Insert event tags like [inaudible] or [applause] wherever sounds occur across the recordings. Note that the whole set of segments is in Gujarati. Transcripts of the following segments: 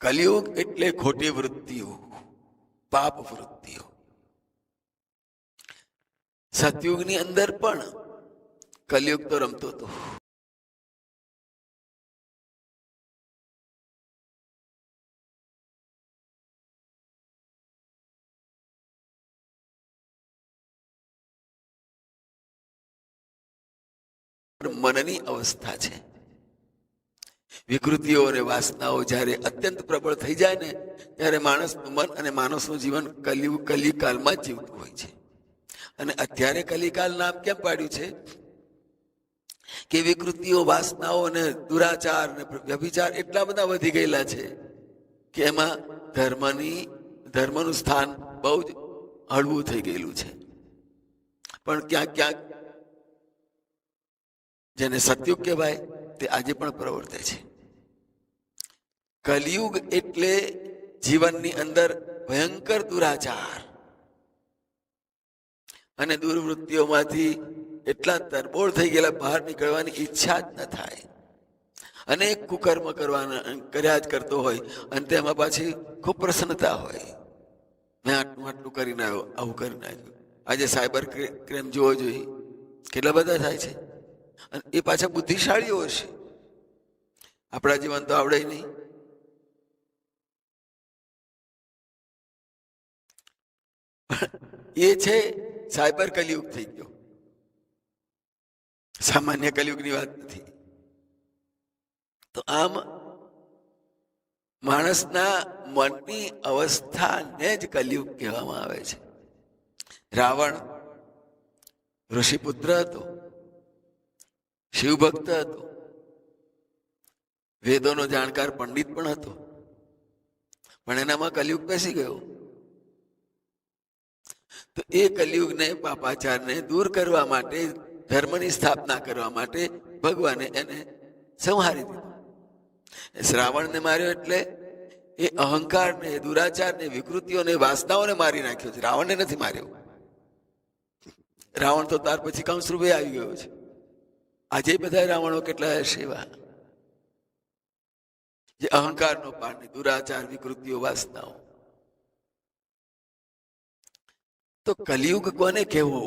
કલિયુગ એટલે ખોટી વૃત્તિઓ, પાપ વૃત્તિઓ. સતયુગની અંદર પણ કલિયુગ તો રમતો હતો. મનની અવસ્થા છે. વિકૃતિઓ અને વાસનાઓ જ્યારે અત્યંત પ્રબળ થઈ જાય ને, ત્યારે માણસનું મન અને માણસનું જીવન કલિયુગ કલિકાલમાં જીવતું હોય છે. અને અત્યારે કલિકાલ નામ કેમ પાડ્યું છે? કે વિકૃતિઓ, વાસનાઓ અને દુરાચાર અને વ્યભિચાર એટલા બધા વધી ગયેલા છે કે એમાં ધર્મની, ધર્મનું સ્થાન બહુ જ હળવું થઈ ગયેલું છે. પણ ક્યાંક ક્યાંક જેને સતયુગ કહેવાય, તે આજે પણ પ્રવર્તે છે. કલિયુગ એટલે જીવનની અંદર ભયંકર દુરાચાર. અને દુર્વૃત્તિઓમાંથી એટલા તરબોળ થઈ ગયેલા બહાર નીકળવાની ઈચ્છા જ ન થાય. અનેક કુકર્મ કરવાના, કર્યા જ કરતો હોય, અને તેમાં પાછી ખૂબ પ્રસન્નતા હોય. મેં આટલું આટલું કરીને આવ્યો આવું કરી નાખ્યું આજે સાયબર ક્રાઇમ જોવો જોઈએ. કેટલા બધા થાય છે? અને એ પાછા બુદ્ધિશાળીઓ છે આપણા જીવન તો આવડે નહીં. [laughs] એ છે સાયબર કલયુગ થઈ ગયો. સામાન્ય કલયુગની વાત નથી. તો આમ માણસના મનની અવસ્થાને જ કલયુગ કહેવામાં આવે છે. રાવણ ઋષિપુત્ર હતો, શિવભક્ત હતો, વેદોનો જાણકાર પંડિત પણ હતો. પણ એનામાં કલયુગ બેસી ગયો. તો એ કલયુગને પાપાચારને દૂર કરવા માટે, ધર્મની સ્થાપના કરવા માટે ભગવાને એને સંહારી દીધો. શ્રાવણને માર્યો એટલે એ અહંકારને, દુરાચારને, વિકૃતિઓને, વાસનાઓને મારી નાખ્યો છે. રાવણને નથી માર્યો. રાવણ તો ત્યાર પછી કંસરૂપે આવી ગયો છે. આજે બધા રાવણો કેટલા એવા જે અહંકારનો પાડને, દુરાચાર, વિકૃતિઓ, વાસનાઓ. તો કલિયુગ કોને કહેવો?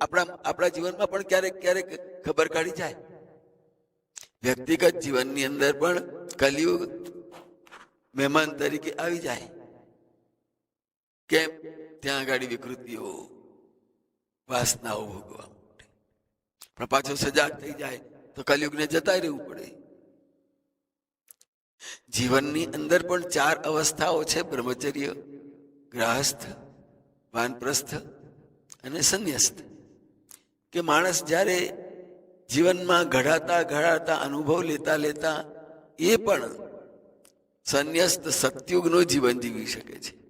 આપણા આપણા જીવનમાં પણ ક્યારેક ક્યારેક ખબર કાઢી જાય. વ્યક્તિગત જીવનની અંદર પણ કલિયુગ મહેમાન તરીકે આવી જાય. કેમ? ત્યાં આગળ વિકૃતિઓ વાસનાઓ ભોગવા માટે. પણ પાછો સજાગ થઈ જાય તો કલયુગને જતા રહેવું પડે. જીવનની અંદર પણ ચાર અવસ્થાઓ છે બ્રહ્મચર્ય ગ્રહસ્થ વાનપ્રસ્થ અને સંન્યસ્ત કે માણસ જ્યારે જીવનમાં ઘડાતા ઘડાતા અનુભવ લેતા લેતા એ પણ સંન્યસ્ત સત્યુગનું જીવન જીવી શકે છે.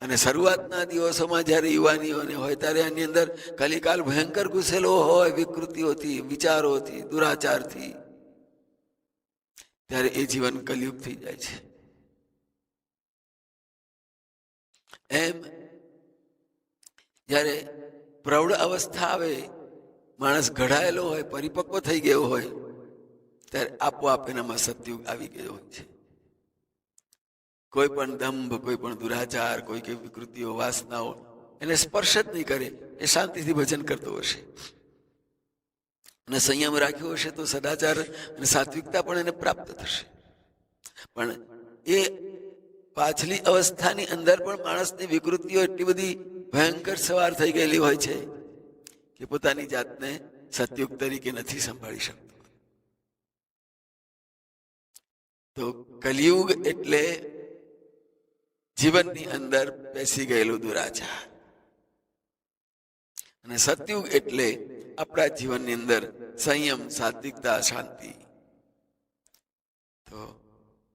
અને શરૂઆતના દિવસોમાં જ્યારે યુવાનીઓને હોય ત્યારે એની અંદર કલિકાલ ભયંકર ઘૂસેલો હોય, વિકૃતિઓથી, વિચારોથી, દુરાચારથી, ત્યારે એ જીવન કલયુગ થઈ જાય છે. એમ જ્યારે પ્રૌઢ અવસ્થા આવે, માણસ ઘડાયેલો હોય, પરિપક્વ થઈ ગયો હોય, ત્યારે આપોઆપ એનામાં સત્યુગ આવી ગયો હોય છે. કોઈ પણ દંભ, કોઈ પણ દુરાચાર, કોઈ કોઈ વિકૃતિઓ, વાસનાઓ, એને સ્પર્શ જ નહીં કરે, એ શાંતિથી ભજન કરતો હશે. અને સંયમ રાખ્યો હશે તો સદાચાર અને સાત્વિકતા પણ એને પ્રાપ્ત થશે. પણ એ પાછલી અવસ્થાની અંદર પણ માણસની વિકૃતિઓ એટલી બધી ભયંકર સવાર થઈ ગયેલી હોય છે કે પોતાની જાતને સતયુગ તરીકે નથી સંભાળી શકતો. તો કલિયુગ એટલે જીવનની અંદર બેસી ગયેલું દુરાચાર. અને સતયુગ એટલે આપણા જીવનની અંદર સંયમ, સાત્વિકતા, શાંતિ. તો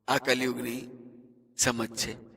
આ કલયુગની સમજ છે.